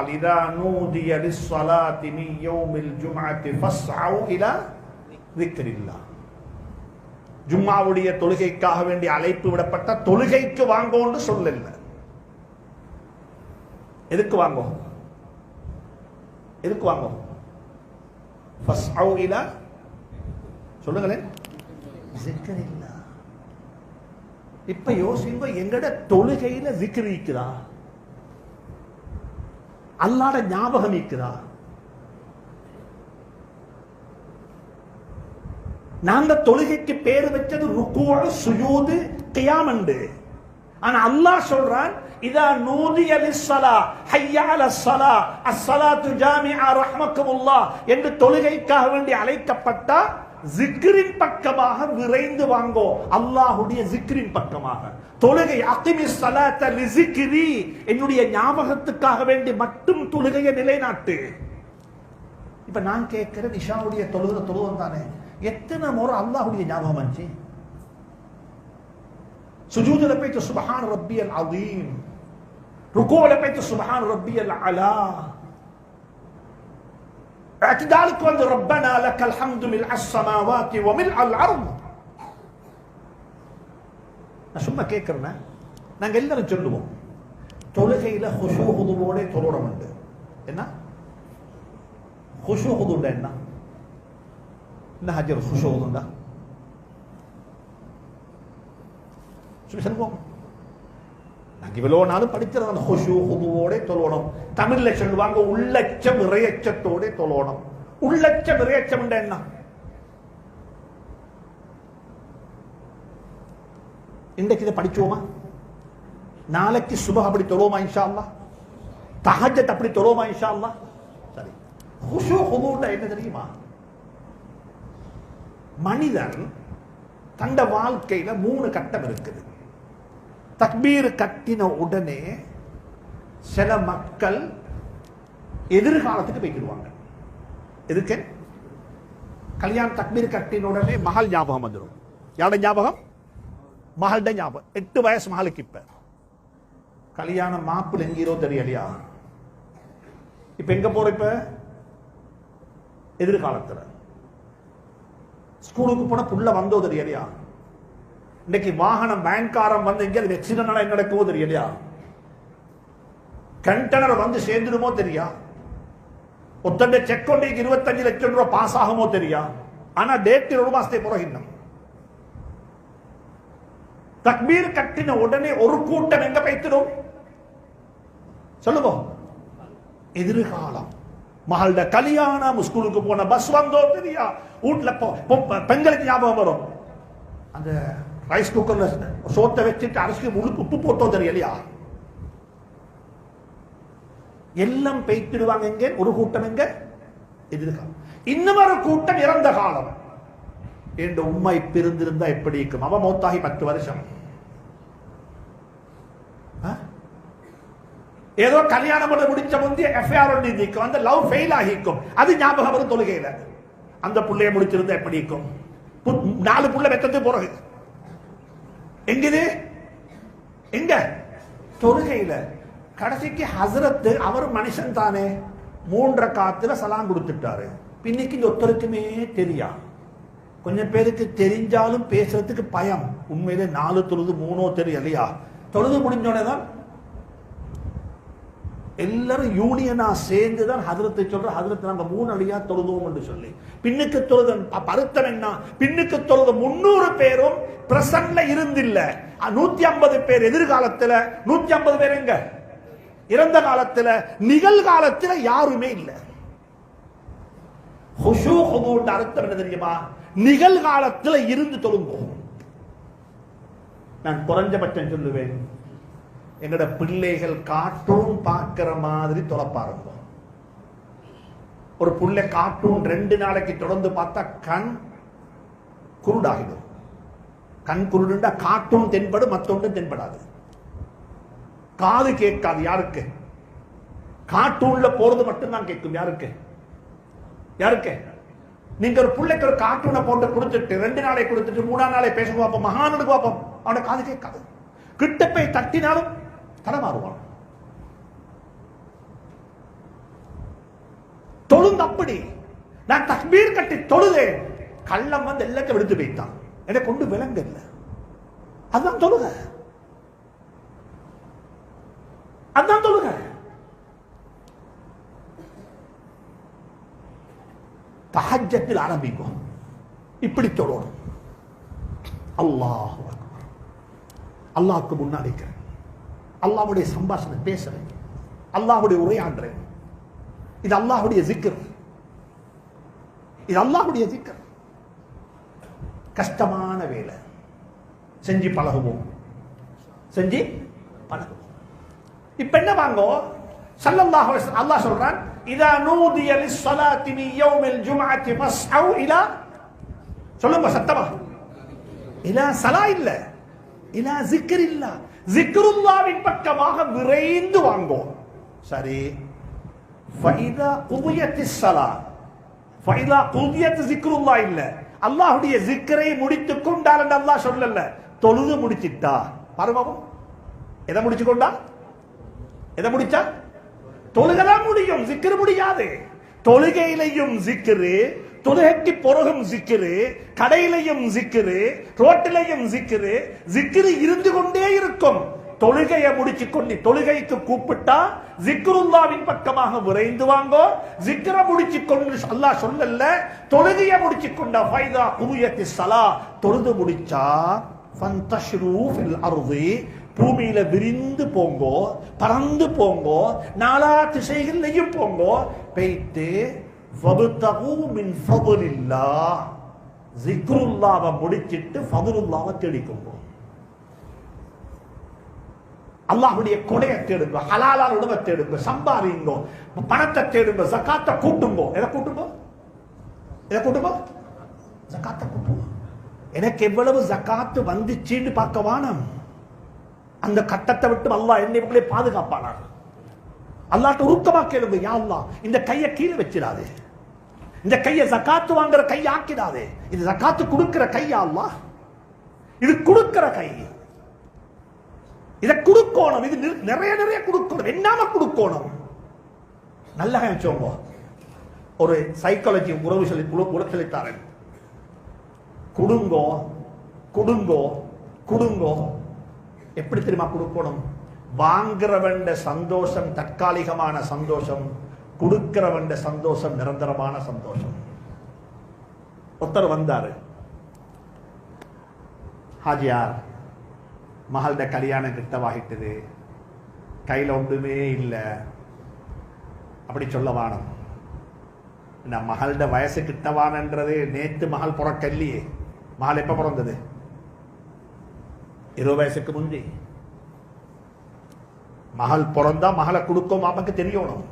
قال إذا نودي للصلاة من يوم الجمعة فاسعوا إلى ذكر الله ஜும்மாவுடைய தொழுகைக்காக வேண்டிய அழைப்பு விடப்பட்ட தொழுகைக்கு வாங்கோன்னு சொல்லல. எதுக்கு வாங்கோ? எதுக்கு வாங்கோ? சொல்லுங்களேன். இப்ப யோசிங்க எங்கட தொழுகையில விக்கிரிக்குதான் அல்லாட ஞாபகம் இருக்குதா? நாங்க தொழுகைக்கு பேர் வச்சது ருக்குவ சுயூது கியாமண்டு ஆனா அல்லாஹ் சொல்றான் இதா நூதிய லிஸ்ஸலா ஹய்யா அலஸ்ஸலா அஸ்ஸலாத்து ஜாமிஆ ரஹ்மக்குமுல்லாஹ் என்று தொழுகைக்காக வேண்டி அழைக்கப்பட்டா ஜிக்ரின் பக்கமாக விரைந்து வாங்கோ. அல்லாஹுடைய ஜிக்ரின் பக்கமாக. தொழுகை அத்திமி சலாத்த லிசிக்ரி என்னுடைய ஞாபகத்துக்காக வேண்டி மட்டும் தொழுகையை நிலைநாட்டு. இப்ப நான் கேட்கிறேன் இஷாவுடைய தொழுகிற தொழுவம் தானே. எத்தனை முறை அல்லாஹுடைய ஞாபகம் வந்துச்சு? சுஜூதுல போயிட்டு சுபஹான் ரப்பியல் அதீம் ருக்கோல போயிட்டு சுபஹான் ரப்பியல் அலா. اعتدالك வந்து ربنا لك الحمد ملء السماوات وملء الارض நான் சும்மா கேட்கிறேன் நாங்க எல்லாரும் சொல்லுவோம் தொழுகையில ஹுஷூ ஹுதுவோட தொழணும் உண்டு என்ன ஹுஷூ ஹுதுண்டா என்ன என்ன ஹஜர் ஹுஷூ ஹுதுண்டா சொல்லி சொல்லுவோம் நாங்க இவ்வளோ நாளும் படிக்கிறது அந்த ஹுஷு ஹுதுவோட தொழணும். தமிழ்ல சொல்லுவாங்க உள்ளச்சம் இறையச்சத்தோட தொழணும். உள்ளச்சம் இறையச்சம் என்ன? இன்றைக்கு இதை படிச்சோமா? நாளைக்கு சுபம் அப்படி தொழுவோமா இன்ஷா அல்லா தஹஜத் அப்படி தொழுவோமா இன்ஷா அல்லா சரி. ஹுஷு ஹுதுண்டா என்ன தெரியுமா? மனிதன் தண்ட வாழ்க்கையில மூணு கட்டம் இருக்குது. தக்பீர் கட்டின உடனே சில மக்கள் எதிர்காலத்துக்கு போய்க்கிடுவாங்க. எதுக்கு? கல்யாணம் தக்பீர் கட்டின உடனே மகள் ஞாபகம் வந்துடும் யாரோட ஞாபகம்? மகள்கிட்ட ஞாபகம். எட்டு வயசு மகளுக்கு இப்ப. கல்யாணம் மாப்பிள் எங்கீரோ தெரியலையா இப்ப எங்க போற இப்ப? எதிர்காலத்துல. ஸ்கூலுக்கு போன புள்ள வந்தோ தெரியலையா இன்னைக்கு வாகனம் வேன்காரம் வந்து இங்கே அது என்ன நடக்குமோ தெரியலையா கண்டனர் வந்து சேர்ந்துடுமோ தெரியா? ஒத்தண்ட செக் கொண்டைக்கு இருபத்தஞ்சு லட்சம் ரூபாய் பாஸ் ஆகுமோ தெரியா? ஆனா டேட் ஒரு மாசத்தை பிறகு இன்னும். தக்பீர் கட்டின உடனே ஒரு கூட்டம் எங்க பைத்திடும் சொல்லுங்க. எதிர்காலம். மகளோட கல்யாணம் ஸ்கூலுக்கு போன பஸ் வந்தோ தெரியா? வீட்டுல பெண்களுக்கு ஞாபகம் வரும். அந்த ரைஸ் குக்கர்ல சோத்தை வச்சுட்டு அரிசி முழுக்கு உப்பு போட்டோம் தெரியலையா? எல்லாம் பெய்த்திடுவாங்க எங்க? ஒரு கூட்டம் எங்க? எதிர்காலம். இன்னும் ஒரு கூட்டம் இறந்த காலம். என்ற உண்மை பிரிந்திருந்தா எப்படி இருக்கும்? அவ மௌத்தாகி பத்து வருஷம். ஆ? ஏதோ கல்யாணம் பண்ண முடிச்ச முந்தைய எஃப்ஐஆர் ஒன்று நீக்கும் அந்த லவ் ஃபெயில் ஆகிக்கும். அது ஞாபகம் வரும் தொழுகையில. அந்த புள்ளைய முடிச்சிருந்தா எப்படி இருக்கும்? நாலு புள்ள வெத்தத்து பிறகு எங்க இது எங்க? தொழுகையில. கடைசிக்கு ஹசரத்து அவர் மனுஷன் தானே. மூன்றரை காத்துல சலாம் கொடுத்துட்டாரு. பின்னைக்கு இந்த ஒருத்தருக்குமே தெரியா? கொஞ்சம் பேருக்கு தெரிஞ்சாலும் பேசுறதுக்கு பயம். உண்மையிலே நாலு தொழுது மூணோ தெரியலையா? தொழுது முடிஞ்சோடனே தான் எல்லாரும் யூனியனா சேர்ந்து தான் ஹதரத்தை சொல்ற ஹதரத்தை நாங்க மூணு அடியா தொழுதுவோம் என்று சொல்லி. பின்னுக்கு தொழுது பருத்தம் என்ன? பின்னுக்கு தொழுத முன்னூறு பேரும் பிரசன்ல இருந்தில்ல. நூத்தி ஐம்பது பேர் எதிர்காலத்துல நூத்தி ஐம்பது பேர் எங்க? இறந்த காலத்துல நிகழ்காலத்துல யாருமே இல்லை. அர்த்தம் என்ன தெரியுமா? நிகழ்காலத்துல இருந்து தொழுங்கும் நான் குறைஞ்சபட்சம் சொல்லுவேன். என்னோட பிள்ளைகள் கார்ட்டூன் பார்க்கிற மாதிரி தொலைப்பாருங்க. ஒரு புள்ளை கார்ட்டூன் ரெண்டு நாளைக்கு தொடர்ந்து பார்த்தா கண் குருடாகிடும். கண் குருடுண்டா கார்ட்டூன் தென்படும் மற்றொன்றும் தென்படாது. காது கேட்காது யாருக்கு? கார்ட்டூன்ல போறது மட்டும் தான் கேட்கும் யாருக்கு? யாருக்கு? நீங்க ஒரு பிள்ளைக்கு ஒரு கார்ட்டூனை போட்டு கொடுத்துட்டு ரெண்டு நாளை கொடுத்துட்டு மூணாம் நாளை பேச பார்ப்போம் மகானுக்கு பார்ப்போம் அவனை காது கேட்காது. கிட்ட போய் தட்டினாலும் தடமாறுவான். தொழுந்து அப்படி நான் தக்பீர் கட்டி தொழுதேன். கள்ளம் வந்து எல்லாத்தையும் எடுத்து வைத்தான். என்னை கொண்டு இல்லை அதுதான் தொழுக. அதுதான் தொழுக. தஹஜத்தில் ஆரம்பிக்கும் இப்படி தொழுவோம். அல்லாஹ் அல்லாஹ்க்கு முன்னாடி அல்லாவுடைய சம்பாஷணை பேசுறேன். அல்லாஹுடைய உரையாடுறேன். இது அல்லாஹுடைய ஜிக்கர் இது அல்லாஹுடைய ஜிக்கர் கஷ்டமான வேலை. செஞ்சு பழகுவோம். செஞ்சு பழகுவோம். இப்ப என்ன வாங்கோ? ஸல்லல்லாஹு அல்லாஹ் சொல்றான் இதா நூதிய லிஸ்ஸலாத்தி மி யௌமில் ஜும்அத்தி அவ் இலா சொல்லுங்க சத்தமா. இலா சலா இல்ல. இலா ஜிக்ர் இல்ல. ஜிக்ருல்லாவின் பக்கமாக விரைந்து வாங்குவோம். சரி. ஃபைதா குதியத்திஸ் சலா ஃபைதா குதியத் ஜிக்ருல்லா இல்ல. அல்லாஹுடைய ஜிக்ரை முடித்து கொண்டார் என்று அல்லாஹ் சொல்லல. தொழுது முடிச்சிட்டா. பாருங்க எதை முடிச்சு கொண்டா? எதை முடிச்சா? தொழுகதான் முடியும் சிக்கிரு முடியாது. தொழுகையிலையும் சிக்கிரு தொழுகைக்கு பிறகும் சிக்கரு கடையிலையும் சிக்கிரு ரோட்டிலையும் சிக்கிரு சிக்கிரு இருந்து கொண்டே இருக்கும். தொழுகையை முடிச்சு கொண்டு தொழுகைக்கு கூப்பிட்டா ஜிக்ருல்லாவின் பக்கமாக விரைந்து வாங்கோ. ஜிக்ர முடிச்சு கொண்டு அல்லாஹ் சொல்லல தொழுகையை முடிச்சு கொண்ட ஃபைதா குரியத்தி சலா. தொழுது முடிச்சா ஃபந்தஷ்ரூ ஃபில் அர்தி பூமியில விரிந்து போங்கோ பறந்து போங்கோ நாலா திசைகள்லையும் போங்கோ. பெய்த்து வபுத்தகு மின் ஃபதுலில்லா ஜிக்ருல்லாவை முடிச்சிட்டு ஃபதுலுல்லாவை தேடிக்கோங்கோ அல்லாஹுடைய கொடையை தேடுங்க ஹலாலால் உணவை தேடுங்க சம்பாதிங்க பணத்தை தேடுங்க ஜக்காத்தை கூட்டுங்கோ. எதை கூட்டுங்கோ? எதை கூட்டுங்கோ? ஜக்காத்தை கூட்டுங்க. எனக்கு எவ்வளவு ஜக்காத்து வந்துச்சுன்னு பார்க்க வானம். அந்த கட்டத்தை விட்டு அல்லாஹ் என்னை இவங்களே பாதுகாப்பானார். அல்லாட்ட உருக்கமா கேளுங்க யா அல்லா இந்த கையை கீழே வச்சிடாதே. இந்த கையை ஜக்காத்து வாங்குற கை ஆக்கிடாதே. இது ஜக்காத்து கொடுக்கிற கையா அல்லா இது கொடுக்கிற கை. இதை கொடுக்கணும். இது நிறைய நிறைய கொடுக்கணும். என்னாம கொடுக்கணும்? நல்லா வச்சோங்க ஒரு சைக்காலஜி உறவு சொல்லி உல- உல சொல்லித்தாரன் குடுங்கோ குடுங்கோ குடுங்கோ. எப்படி தெரியுமா கொடுக்கணும்? வாங்குறவன் சந்தோஷம் தற்காலிகமான சந்தோஷம். கொடுக்கிறவன் சந்தோஷம் நிரந்தரமான சந்தோஷம். ஒருத்தர் வந்தாரு. ஹாஜியார் மகள்கிட்ட கல்யாணம் கிட்டவாகிட்டது. கையில் ஒன்றுமே இல்லை. அப்படி சொல்ல வானம். இந்த மகள்கிட்ட வயசு கிட்டவானன்றது நேத்து மகள் பிறக்கல்லையே. மகள் எப்போ பிறந்தது? இருபது வயசுக்கு முந்தி. மகள் பிறந்தா மகளை கொடுக்கும் மாமக்கு தெரியணும்.